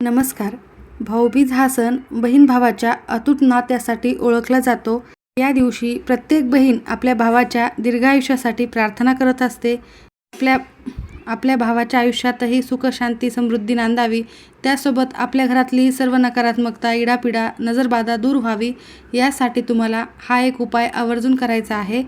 नमस्कार. भाऊबीज हा सण बहीण भावाच्या अतूट नात्यासाठी ओळखला जातो. या दिवशी प्रत्येक बहीण आपल्या भावाच्या दीर्घायुष्यासाठी प्रार्थना करत असते. आपल्या आपल्या भावाच्या आयुष्यातही सुख शांती समृद्धी नांदावी. त्यासोबत आपल्या घरातली सर्व नकारात्मकता इडापिडा नजरबाधा दूर व्हावी. यासाठी तुम्हाला हा एक उपाय आवर्जून करायचा आहे.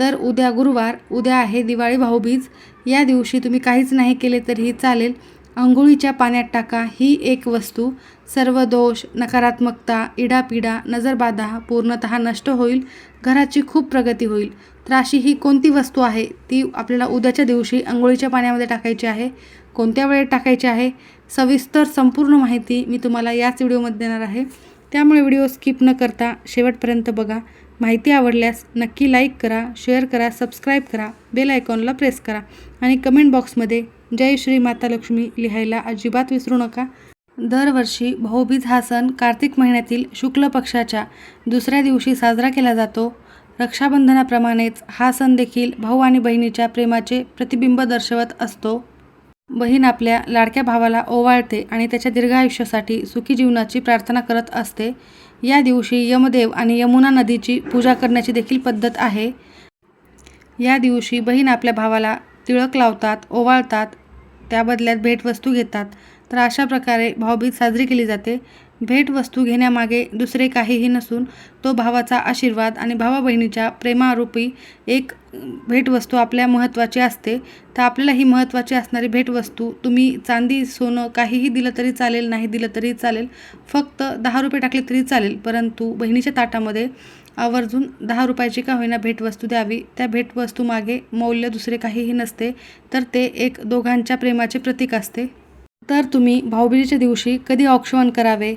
तर उद्या गुरुवार उद्या आहे दिवाळी भाऊबीज. या दिवशी तुम्ही काहीच नाही केले तरीही चालेल. आंघोळीच्या पाण्यात टाका. ही एक वस्तू. सर्व दोष नकारात्मकता इडापिडा नजरबाधा पूर्णतः नष्ट होईल. घराची खूप प्रगती होईल. तर अशी ही कोणती वस्तू आहे? ती आपल्याला उद्याच्या दिवशी आंघोळीच्या पाण्यामध्ये टाकायची आहे. कोणत्या वेळेत टाकायची आहे? सविस्तर संपूर्ण माहिती मी तुम्हाला याच व्हिडिओमध्ये देणार आहे. त्यामुळे व्हिडिओ स्किप न करता शेवटपर्यंत बघा. माहिती आवडल्यास नक्की लाईक करा शेअर करा सबस्क्राईब करा बेल आयकॉनला प्रेस करा आणि कमेंट बॉक्समध्ये जय श्री माता लक्ष्मी लिहायला अजिबात विसरू नका. दरवर्षी भाऊबीज हा सण कार्तिक महिन्यातील शुक्ल पक्षाच्या दुसऱ्या दिवशी साजरा केला जातो. रक्षाबंधनाप्रमाणेच हा सण देखील भाऊ आणि बहिणीच्या प्रेमाचे प्रतिबिंब दर्शवत असतो. बहीण आपल्या लाडक्या भावाला ओवाळते आणि त्याच्या दीर्घायुष्यासाठी सुखी जीवनाची प्रार्थना करत असते. या दिवशी यमदेव आणि यमुना नदीची पूजा करण्याची देखील पद्धत आहे. या दिवशी बहीण आपल्या भावाला तिळक लावतात ओवाळतात त्या बदल्यात भेटवस्तू घेतात. तर अशा प्रकारे भाऊबीज साजरी केली जाते. भेटवस्तू घेण्यामागे दुसरे काहीही नसून तो भावाचा आशीर्वाद आणि भावा बहिणीच्या प्रेमारूपी एक भेटवस्तू आपल्या महत्त्वाची असते. तर आपल्याला ही महत्त्वाची असणारी भेटवस्तू तुम्ही चांदी सोनं काहीही दिलं तरी चालेल नाही दिलं तरी चालेल फक्त दहा रुपये टाकले तरी चालेल परंतु बहिणीच्या ताटामध्ये आवर्जून दहा रुपयाची का होईना भेटवस्तू द्यावी. त्या भेटवस्तूमागे मौल्य दुसरे काहीही नसते तर ते एक दोघांच्या प्रेमाचे प्रतीक असते. तर तुम्ही भाऊबीजेच्या दिवशी कधी औक्षवण करावे?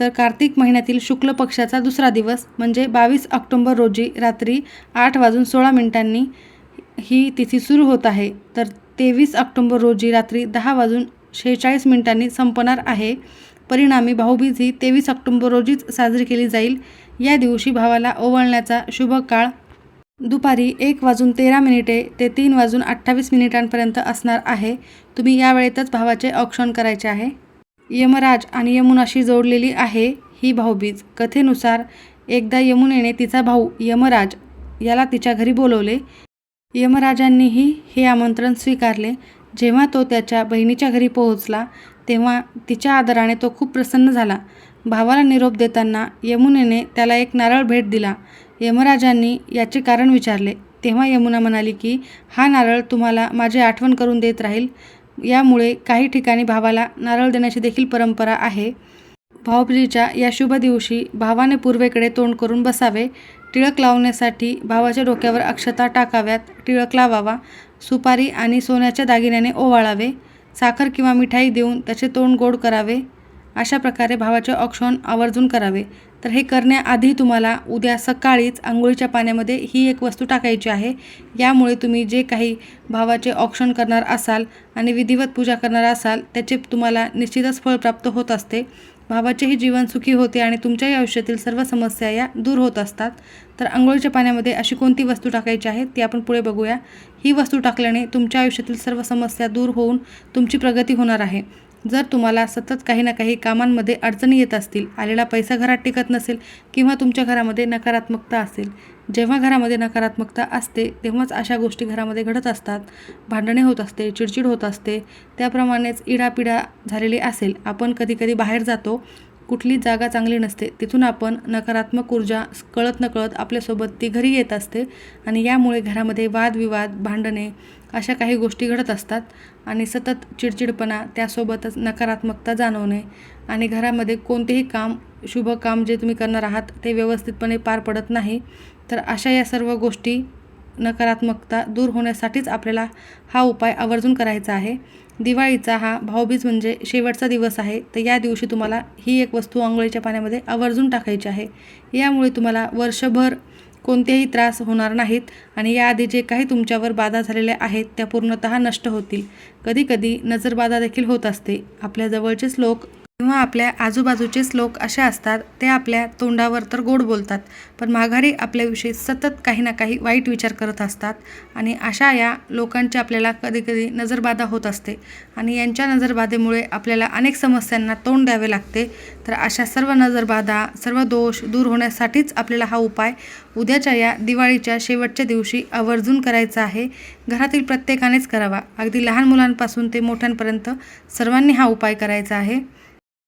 तर कार्तिक महिन्यातील शुक्ल पक्षाचा दुसरा दिवस म्हणजे बावीस ऑक्टोंबर रोजी रात्री आठ वाजून सोळा मिनिटांनी ही तिथी सुरू होत आहे. तर तेवीस ऑक्टोंबर रोजी रात्री दहा वाजून शेहेचाळीस मिनिटांनी संपणार आहे. परिणामी भाऊबीज ही तेवीस ऑक्टोंबर रोजीच साजरी केली जाईल. या दिवशी भावाला ओवाळण्याचा शुभ काळ दुपारी एक वाजून तेरा मिनिटे ते तीन वाजून अठ्ठावीस मिनिटांपर्यंत असणार आहे. तुम्ही या वेळेतच भावाचे औक्षण करायचे आहे. यमराज आणि यमुनाशी जोडलेली आहे ही भाऊबीज. कथेनुसार एकदा यमुनेने तिचा भाऊ यमराज याला तिच्या घरी बोलवले. यमराजांनीही हे आमंत्रण स्वीकारले. जेव्हा तो त्याच्या बहिणीच्या घरी पोहोचला तेव्हा तिच्या आदराने तो खूप प्रसन्न झाला. भावाला निरोप देताना यमुनेने त्याला एक नारळ भेट दिला. यमराजांनी याचे कारण विचारले. तेव्हा यमुना म्हणाली की हा नारळ तुम्हाला माझी आठवण करून देत राहील. यामुळे काही ठिकाणी भावाला नारळ देण्याची देखील परंपरा आहे. भाऊबीजीच्या या शुभ दिवशी भावाने पूर्वेकडे तोंड करून बसावे. टिळक लावण्यासाठी भावाच्या डोक्यावर अक्षता टाकाव्यात. टिळक लावावा. सुपारी आणि सोन्याच्या दागिन्याने ओवाळावे. साखर किंवा मिठाई देऊन त्याचे तोंड गोड करावे. अशा प्रकारे भावाचे औक्षण आवर्जून करावे. तर हे करण्याआधी तुम्हाला उद्या सकाळीच आंघोळीच्या पाण्यामध्ये ही एक वस्तू टाकायची आहे. यामुळे तुम्ही जे काही भावाचे औक्षण करणार असाल आणि विधिवत पूजा करणार असाल त्याचे तुम्हाला निश्चितच फळ प्राप्त होत असते. भावाचेही जीवन सुखी होते आणि तुमच्याही आयुष्यातील सर्व समस्या या दूर होत असतात. तर आंघोळीच्या पाण्यामध्ये अशी कोणती वस्तू टाकायची आहे ती आपण पुढे बघूया. ही वस्तू टाकल्याने तुमच्या आयुष्यातील सर्व समस्या दूर होऊन तुमची प्रगती होणार आहे. जर तुम्हाला सतत काही ना काही कामांमध्ये अडचणी येत असतील आलेला पैसा घरात टिकत नसेल किंवा तुमच्या घरामध्ये नकारात्मकता असेल जेव्हा घरामध्ये नकारात्मकता असते तेव्हाच अशा गोष्टी घरामध्ये घडत असतात. भांडणे होत असते चिडचिड होत असते त्याप्रमाणेच इडापिडा झालेली असेल. आपण कधीकधी बाहेर जातो कुठली जागा चांगली नसते तिथून आपण नकारात्मक ऊर्जा कळत नकळत आपल्यासोबत ती घरी येत असते आणि यामुळे घरामध्ये वादविवाद भांडणे अशा काही गोष्टी घडत असतात आणि सतत चिडचिडपणा त्यासोबतच नकारात्मकता जाणवणे आणि घरामध्ये कोणतेही काम शुभ काम जे तुम्ही करणार आहात ते व्यवस्थितपणे पार पडत नाही. तर अशा या सर्व गोष्टी नकारात्मकता दूर होण्यासाठीच आपल्याला हा उपाय आवर्जून करायचा आहे. दिवाळीचा हा भाऊबीज म्हणजे शेवटचा दिवस आहे. तर या दिवशी तुम्हाला ही एक वस्तू आंघोळीच्या पाण्यामध्ये आवर्जून टाकायची आहे. यामुळे तुम्हाला वर्षभर कोणतेही त्रास होणार नाहीत आणि याआधी जे काही तुमच्यावर बाधा झालेल्या आहेत त्या पूर्णतः नष्ट होतील. कधीकधी नजरबाधा देखील होत असते. आपल्या जवळचेच लोक किंवा आपल्या आजूबाजूचेच लोक असे असतात ते आपल्या तोंडावर तर गोड बोलतात पण माघारी आपल्याविषयी सतत काही ना काही वाईट विचार करत असतात आणि अशा या लोकांची आपल्याला कधीकधी नजरबाधा होत असते आणि यांच्या नजरबाधेमुळे आपल्याला अनेक समस्यांना तोंड द्यावे लागते. तर अशा सर्व नजरबाधा सर्व दोष दूर होण्यासाठीच आपल्याला हा उपाय उद्याच्या या दिवाळीच्या शेवटच्या दिवशी आवर्जून करायचा आहे. घरातील प्रत्येकानेच करावा. अगदी लहान मुलांपासून ते मोठ्यांपर्यंत सर्वांनी हा उपाय करायचा आहे.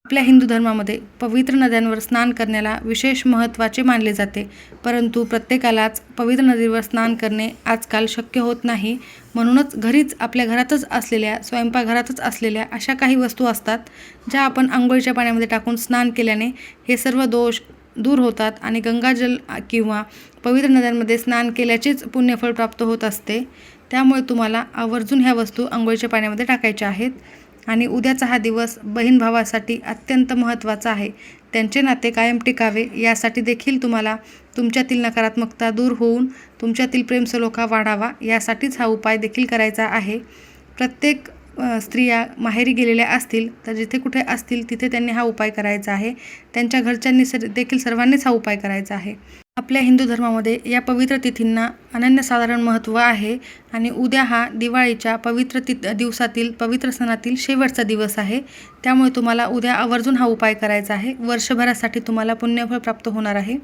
आपल्या हिंदू धर्मामध्ये पवित्र नद्यांवर स्नान करण्याला विशेष महत्त्वाचे मानले जाते. परंतु प्रत्येकालाच पवित्र नदीवर स्नान करणे आजकाल शक्य होत नाही. म्हणूनच घरीच आपल्या घरातच असलेल्या स्वयंपाकघरातच असलेल्या अशा काही वस्तू असतात ज्या आपण आंघोळीच्या पाण्यामध्ये टाकून स्नान केल्याने हे सर्व दोष दूर होतात आणि गंगाजल किंवा पवित्र नद्यांमध्ये स्नान केल्याचेच पुण्यफळ प्राप्त होत असते. त्यामुळे तुम्हाला आवर्जून ह्या वस्तू आंघोळीच्या पाण्यामध्ये टाकायच्या आहेत. आणि उद्याचा हा दिवस बहीण भावासाठी अत्यंत महत्त्वाचा आहे. त्यांचे नाते कायम टिकावे यासाठी देखील तुम्हाला तुमच्यातील नकारात्मकता दूर होऊन तुमच्यातील प्रेमसलोखा वाढावा यासाठीच हा उपाय देखील करायचा आहे. प्रत्येक स्त्रिया माहेरी गेलेल्या असतील तर जिथे कुठे असतील तिथे त्यांनी हा उपाय करायचा आहे. त्यांच्या घरच्यांनी सर देखील सर्वांनीच हा उपाय करायचा आहे. आपल्या हिंदू धर्मामध्ये या पवित्र तिथींना अनन्यसाधारण महत्त्व आहे आणि उद्या हा दिवाळीच्या पवित्र ति दिवसातील पवित्र सणातील शेवटचा दिवस आहे. त्यामुळे तुम्हाला उद्या आवर्जून हा उपाय करायचा आहे. वर्षभरासाठी तुम्हाला पुण्यफळ प्राप्त होणार आहे.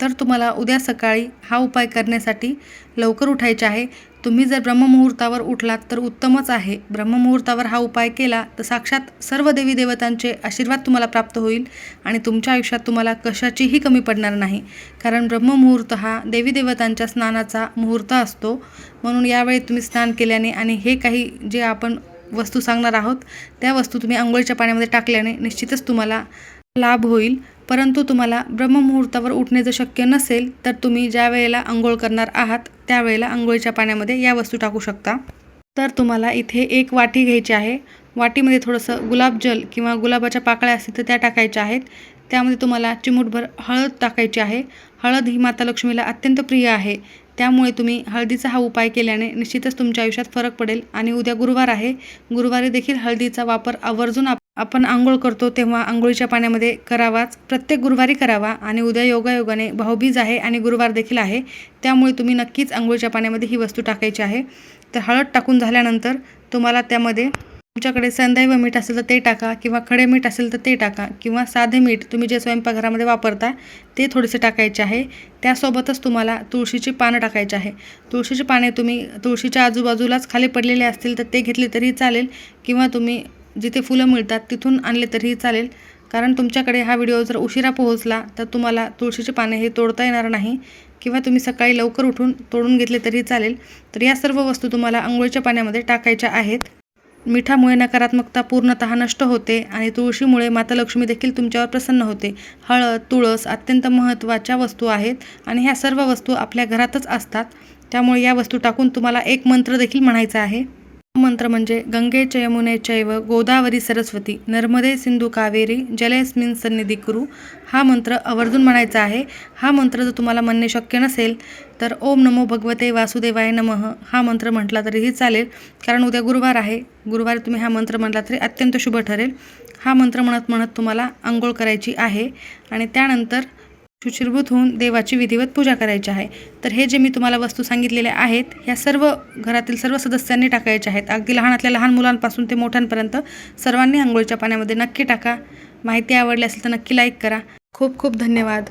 तर तुम्हाला उद्या सकाळी हा उपाय करण्यासाठी लवकर उठायचे आहे. तुम्ही जर ब्रह्ममुहूर्तावर उठलात तर उत्तमच आहे. ब्रह्ममुहूर्तावर हा उपाय केला तर साक्षात सर्व देवी देवतांचे आशीर्वाद तुम्हाला प्राप्त होईल आणि तुमच्या आयुष्यात तुम्हाला कशाचीही कमी पडणार नाही. कारण ब्रह्ममुहूर्त हा देवी देवतांच्या स्नानाचा मुहूर्त असतो. म्हणून यावेळी तुम्ही स्नान केल्याने आणि हे काही जे आपण वस्तू सांगणार आहोत त्या वस्तू तुम्ही आंघोळीच्या पाण्यामध्ये टाकल्याने निश्चितच तुम्हाला लाभ होईल. परंतु तुम्हाला ब्रह्ममुहूर्तावर उठणे जर शक्य नसेल तर तुम्ही ज्या वेळेला आंघोळ करणार आहात त्यावेळेला आंघोळीच्या पाण्यामध्ये या वस्तू टाकू शकता. तर तुम्हाला इथे एक वाटी घ्यायची आहे. वाटीमध्ये थोडंसं गुलाबजल किंवा गुलाबाच्या पाकळ्या असतील तर त्या टाकायच्या आहेत. त्यामध्ये तुम्हाला चिमूटभर हळद टाकायची आहे. हळद ही माता लक्ष्मीला अत्यंत प्रिय आहे. त्यामुळे तुम्ही हळदीचा हा उपाय केल्याने निश्चितच तुमच्या आयुष्यात फरक पडेल आणि उद्या गुरुवार आहे. गुरुवारी देखील हळदीचा वापर आवर्जून आप आपण आंघोळ करतो तेव्हा आंघोळीच्या पाण्यामध्ये करावाच. प्रत्येक गुरुवारी करावा आणि उद्या योगायोगाने भाऊबीज आहे आणि गुरुवार देखील आहे. त्यामुळे तुम्ही नक्कीच आंघोळीच्या पाण्यामध्ये ही वस्तू टाकायची आहे. तर हळद टाकून झाल्यानंतर तुम्हाला त्यामध्ये तुमच्याकडे संदैव मीठ असेल तर ते टाका किंवा खडे मीठ असेल तर ते टाका किंवा साधे मीठ तुम्ही जे स्वयंपाकघरामध्ये वापरता ते थोडेसे टाकायचे आहे. त्यासोबतच तुम्हाला तुळशीची पानं टाकायची आहे. तुळशीची पाने तुम्ही तुळशीच्या आजूबाजूलाच खाली पडलेले असतील तर ते घेतले तरी चालेल किंवा तुम्ही जिथे फुलं मिळतात तिथून आणले तरीही चालेल. कारण तुमच्याकडे हा व्हिडिओ जर उशिरा पोहोचला तर तुम्हाला तुळशीचे पाने हे तोडता येणार नाही किंवा तुम्ही सकाळी लवकर उठून तोडून घेतले तरी चालेल. तर या सर्व वस्तू तुम्हाला आंघोळीच्या पाण्यामध्ये टाकायच्या आहेत. मिठामुळे नकारात्मकता पूर्णतः नष्ट होते आणि तुळशीमुळे माता लक्ष्मी देखील तुमच्यावर प्रसन्न होते. हळद तुळस अत्यंत महत्त्वाच्या वस्तू आहेत आणि ह्या सर्व वस्तू आपल्या घरातच असतात. त्यामुळे या वस्तू टाकून तुम्हाला एक मंत्र देखील म्हणायचा आहे. मंत्र म्हणजे गंगे च यमुने चैव गोदावरी सरस्वती नर्मदे सिंधू कावेरी जलेस्मिन सन्निधी कुरु हा मंत्र आवर्जून म्हणायचा आहे. हा मंत्र जर तुम्हाला म्हणणे शक्य नसेल तर ओम नमो भगवते वासुदेवाय नमः हा मंत्र म्हटला तरीही चालेल. कारण उद्या गुरुवार आहे. गुरुवारी तुम्ही हा मंत्र म्हटला तरी अत्यंत शुभ ठरेल. हा मंत्र म्हणत म्हणत तुम्हाला आंघोळ करायची आहे. आणि त्यानंतर शुचिरभूत होऊन देवाची विधिवत पूजा करायची आहे. तर हे जे मी तुम्हाला वस्तू सांगितलेल्या आहेत ह्या सर्व घरातील सर्व सदस्यांनी टाकायच्या आहेत. अगदी लहानातल्या लहान मुलांपासून ते मोठ्यांपर्यंत सर्वांनी आंघोळीच्या पाण्यामध्ये नक्की टाका. माहिती आवडली असेल तर नक्की लाईक करा. खूप खूप धन्यवाद.